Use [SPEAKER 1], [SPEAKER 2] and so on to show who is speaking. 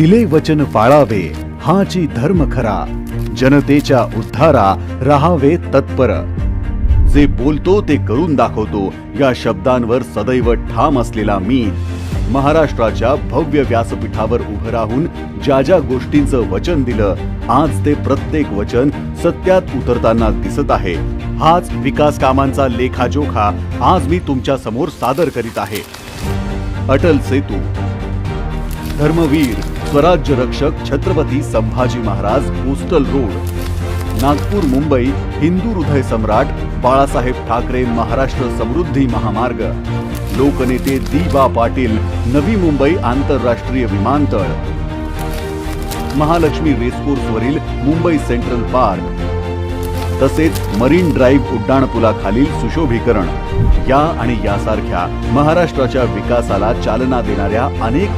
[SPEAKER 1] दिले वचन पाळावे हाची धर्म खरा. जनतेच्या उद्धारा राहावे तत्पर. जे बोलतो ते करून दाखवतो या शब्दांवर सदैव ठाम असलेला मी. महाराष्ट्राच्या भव्य व्यासपीठावर उभं राहून ज्या ज्या गोष्टींचं वचन दिलं आज ते प्रत्येक वचन सत्यात उतरताना दिसत आहे. हाच विकास कामांचा लेखाजोखा आज मी तुमच्यासमोर सादर करीत आहे. अटल सेतू. धर्मवीर. स्वराज्य रक्षक छत्रपती संभाजी महाराज पोस्टल रोड नागपूर मुंबई हिंदू हृदय सम्राट बाळासाहेब ठाकरे महाराष्ट्र समृद्धी महामार्ग. लोकनेते दिबा पाटील नवी मुंबई आंतरराष्ट्रीय विमानतळ. महालक्ष्मी रेसकोर्सवरील मुंबई सेंट्रल पार्क. तसेच मरीन ड्राईव्ह उड्डाणपुलाखालील सुशोभीकरण. या आणि यासारख्या महाराष्ट्राच्या विकासाला चालना देणाऱ्या अनेक